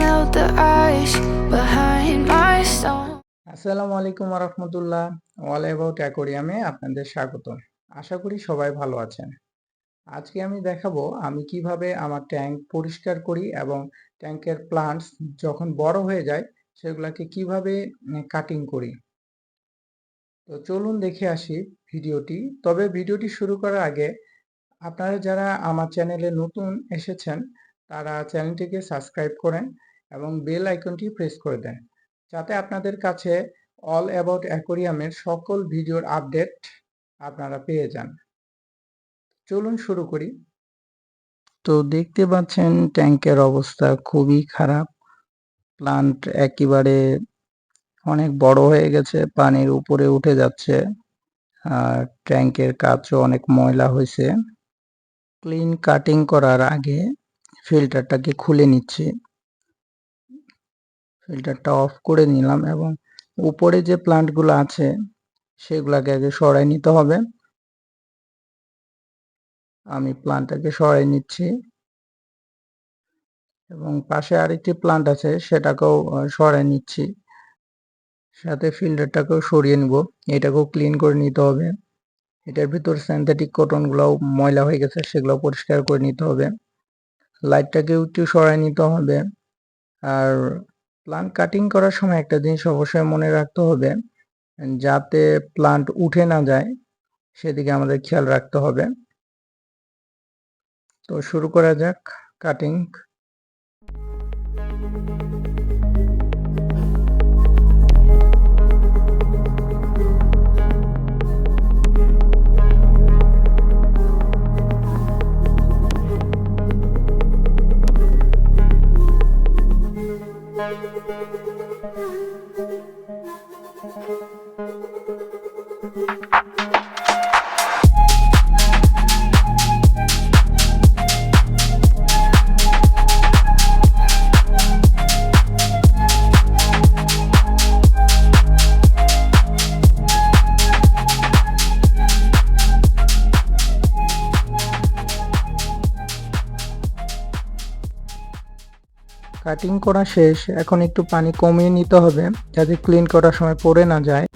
melt the ice behind my stone. আসসালামু আলাইকুম আপনাদের স্বাগত আশা করি সবাই ভালো আছেন। আজকে আমি দেখাবো আমি কীভাবে আমার ট্যাঙ্ক পরিষ্কার করি এবং ট্যাঙ্কের প্লান্টস যখন বড় হয়ে যায়, সেগুলোকে কীভাবে কাটিং করি। তো চলুন দেখে আসি ভিডিওটি। তবে ভিডিওটি শুরু করার আগে আপনারা যারা আমার চ্যানেলে নতুন এসেছেন, তারা চ্যানেলটিকে সাবস্ক্রাইব করেন। এবং বেল আইকনটি প্রেস করে দেন। যাতে আপনাদের কাছে অল অ্যাবাউট অ্যাকোরিয়ামের সকল ভিডিওর আপডেট আপনারা পেয়ে যান। চলুন শুরু করি। তো দেখতে পাচ্ছেন, ট্যাঙ্কের অবস্থা খুবই খারাপ। প্লান্ট একেবারে অনেক বড় হয়ে গেছে, পানির উপরে উঠে যাচ্ছে। আর ট্যাঙ্কের কাজও অনেক ময়লা হয়েছে। ক্লিন কাটিং করার আগে ফিল্টারটাকে খুলে নিচ্ছি। ফিল্টারটা অফ করে নিলাম এবং উপরে যে প্লান্টগুলো আছে, সেগুলাকে আগে সরাই নিতে হবে। আমি প্লান্টটাকে সরাই নিচ্ছি। এবং পাশে আরেকটি প্লান্ট আছে, সেটাকেও সরাই নিচ্ছি। সাথে ফিল্টারটাকেও সরিয়ে নিব। এটাকেও ক্লিন করে নিতে হবে। এটার ভিতর সিনথেটিক কটনগুলোও ময়লা হয়ে গেছে সেগুলো পরিষ্কার করে নিতে হবে। লাইটটাকেও একটু সরাই নিতে হবে। আর প্লান্ট কাটিং করার সময় একটা জিনিস অবশ্যই মনে রাখতে হবে, যাতে প্লান্ট উঠে না যায়, সেদিকে আমাদের খেয়াল রাখতে হবে। তো শুরু করা যাক কাটিং কাটিং করা শেষ, এখন একটু পানি কমিয়ে নিতে হবে যাতে ক্লিন করার সময় পড়ে না যায়।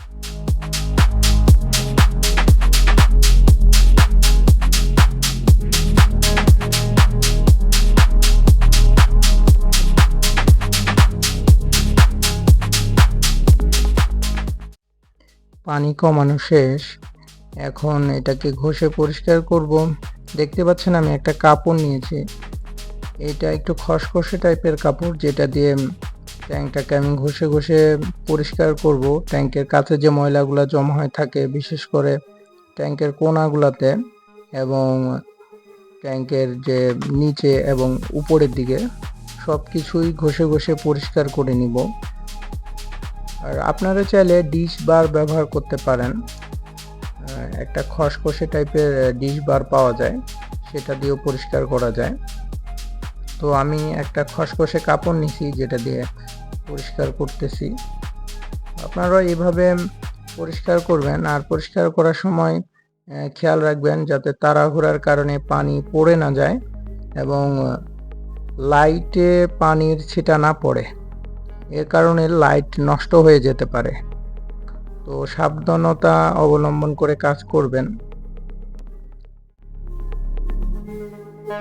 পানি কমানো শেষ, এখন এটাকে ঘষে পরিষ্কার করব। দেখতে পাচ্ছেন আমি একটা কাপড় নিয়েছি। এটা একটু খসখসে টাইপের কাপড়, যেটা দিয়ে ট্যাঙ্কটাকে আমি ঘষে ঘষে পরিষ্কার করব। ট্যাঙ্কের কাছে যে ময়লাগুলো জমা হয়ে থাকে, বিশেষ করে ট্যাঙ্কের কোনাগুলোতে এবং ট্যাঙ্কের যে নিচে এবং উপরের দিকে সব কিছুই ঘষে ঘষে পরিষ্কার করে নিব। আর আপনারা চাইলে ডিশ বার ব্যবহার করতে পারেন। একটা খসখসে টাইপের ডিশ বার পাওয়া যায়, সেটা দিয়েও পরিষ্কার করা যায়। তো আমি একটা খসখসে কাপড় নিছি যেটা দিয়ে পরিষ্কার করতেছি। আপনারা এইভাবে পরিষ্কার করবেন আর পরিষ্কার করার সময় খেয়াল রাখবেন যাতে তাড়াহুড়ার কারণে পানি পড়ে না যায় এবং লাইটে পানির ছিটা না পড়ে। এর কারণে লাইট নষ্ট হয়ে যেতে পারে। তো সাবধানতা অবলম্বন করে কাজ করবেন। ঘষা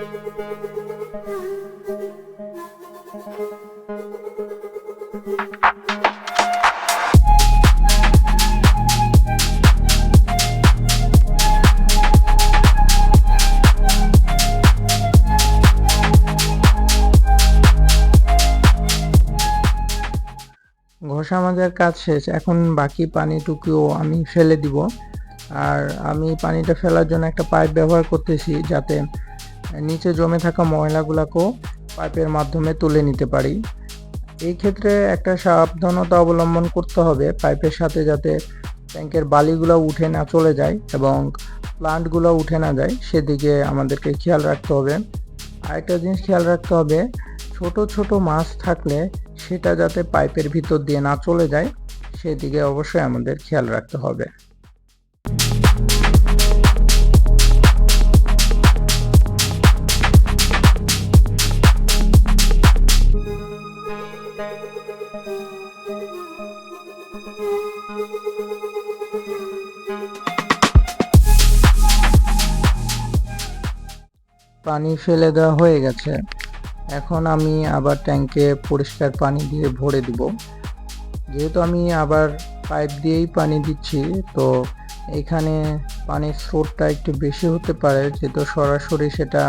মাজার কাজ শেষ। এখন বাকি পানিটুকুও আমি ফেলে দিব। আর আমি পানিটা ফেলার জন্য একটা পাইপ ব্যবহার করতেছি যাতে নিচে জমে থাকা ময়লাগুলোকেও পাইপের মাধ্যমে তুলে নিতে পারি। এই ক্ষেত্রে একটা সাবধানতা অবলম্বন করতে হবে পাইপের সাথে যাতে ট্যাঙ্কের বালিগুলো উঠে না চলে যায় এবং প্লান্টগুলো উঠে না যায়, সেদিকে আমাদেরকে খেয়াল রাখতে হবে। আরেকটা জিনিস খেয়াল রাখতে হবে, ছোট ছোট মাছ থাকলে সেটা যাতে পাইপের ভিতর দিয়ে না চলে যায়, সেদিকে অবশ্যই আমাদের খেয়াল রাখতে হবে। পানি ফেলে দেওয়া হয়ে গেছে। এখন আমি আবার ট্যাঙ্কে পরিষ্কার পানি দিয়ে ভরে দিব। যেহেতু আমি আবার পাইপ দিয়েই পানি দিচ্ছি, তো এখানে পানির স্রোতটা একটু বেশি হতে পারে, যেহেতু সরাসরি সেটা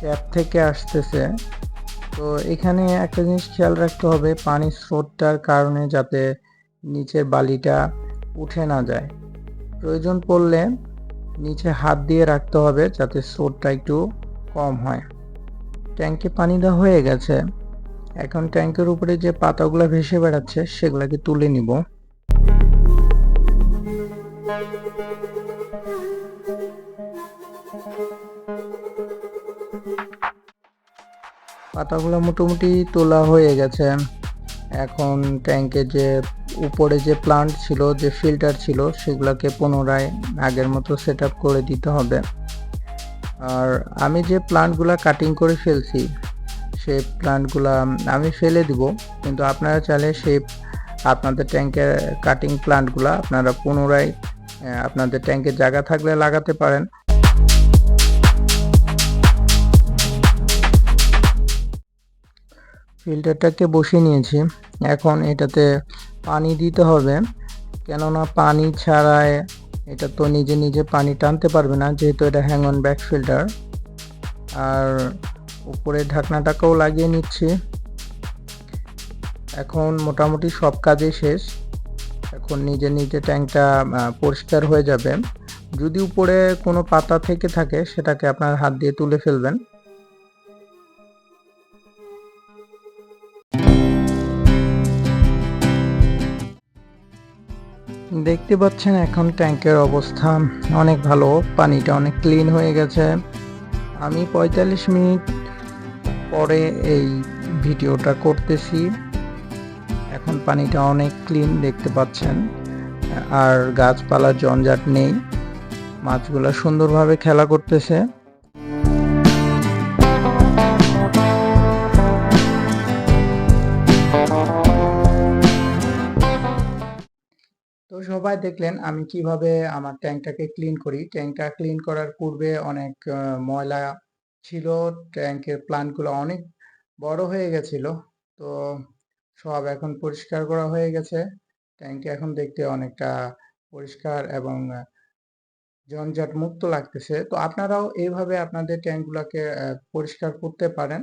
ট্যাপ থেকে আসতেছে। তো এখানে একটা জিনিস খেয়াল রাখতে হবে, পানির স্রোতটার কারণে যাতে নিচের বালিটা উঠে না যায়। প্রয়োজন পড়লে নিচে হাত দিয়ে রাখতে হবে যাতে স্রোতটা একটু কম হয়। ট্যাঙ্কে পানি দেওয়া হয়ে গেছে। এখন ট্যাঙ্কের উপরে যে পাতাগুলো ভেসে বেড়াচ্ছে, সেগুলোকে তুলে নিব। পাতাগুলো মোটামুটি তোলা হয়ে গেছে। এখন ট্যাঙ্কে যে উপরে যে প্লান্ট ছিল, যে ফিল্টার ছিল, সেগুলোকে পুনরায় আগের মতো সেট করে দিতে হবে। আর আমি যে প্লান্টগুলো কাটিং করে ফেলছি, সেই প্লান্টগুলো আমি ফেলে দিব, কিন্তু আপনারা চাইলে সেই আপনাদের ট্যাঙ্কের কাটিং প্লান্টগুলো আপনারা পুনরায় আপনাদের ট্যাঙ্কের জায়গা থাকলে লাগাতে পারেন। ফিল্টারটাকে বসিয়ে নিয়েছি। এখন এটাতে পানি দিতে হবে। কেননা পানি ছাড়ায় এটা তো নিজে নিজে পানি টানতে পারবে না, যেহেতু এটা হ্যাং অন ব্যাক ফিল্টার আর উপরে ঢাকনাটাকেও লাগিয়ে নিচ্ছি। এখন মোটামুটি সব কাজই শেষ। এখন নিজে নিজে ট্যাঙ্কটা পরিষ্কার হয়ে যাবে। যদি উপরে কোনো পাতা থেকে থাকে, সেটাকে আপনার হাত দিয়ে তুলে ফেলবেন। দেখতে পাচ্ছেন এখন ট্যাঙ্কের অবস্থা অনেক ভালো, পানিটা অনেক ক্লিন হয়ে গেছে। আমি পঁয়তাল্লিশ মিনিট পরে এই ভিডিওটা করতেছি। এখন পানিটা অনেক ক্লিন দেখতে পাচ্ছেন, আর গাছপালা জঞ্জাট নেই। মাছগুলো সুন্দরভাবে খেলা করতেছে। সবাই দেখলেন আমি কীভাবে আমার ট্যাঙ্কটাকে ক্লিন করি। ট্যাঙ্কটা ক্লিন করার পূর্বে অনেক ময়লা ছিল। ট্যাঙ্কের প্লান্টগুলো অনেক বড় হয়ে গেছিল। তো সব এখন পরিষ্কার করা হয়ে গেছে। ট্যাঙ্কটা এখন দেখতে অনেকটা পরিষ্কার এবং জঞ্জাট মুক্ত লাগতেছে। তো আপনারাও এইভাবে আপনাদের ট্যাঙ্কগুলোকে পরিষ্কার করতে পারেন।